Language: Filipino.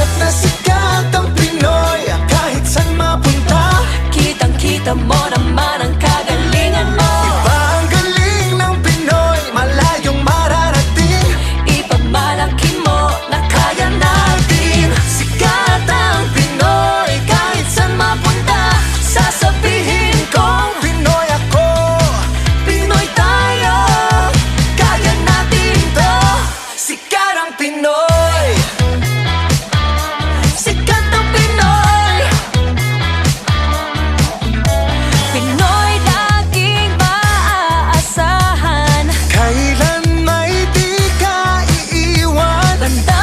Sikat na sikat ang Pinoy Kahit saan mapunta. Kitang-kita mo naman ang kagalingan mo. Iba ang galing ng Pinoy Malayong mararating. Ipagmalaki mo na kaya natin. Sikat ang Pinoy Kahit saan mapunta. Sasabihin kong Pinoy ako. Pinoy tayo. Kaya natin to. Sikat ang Pinoy. 한다.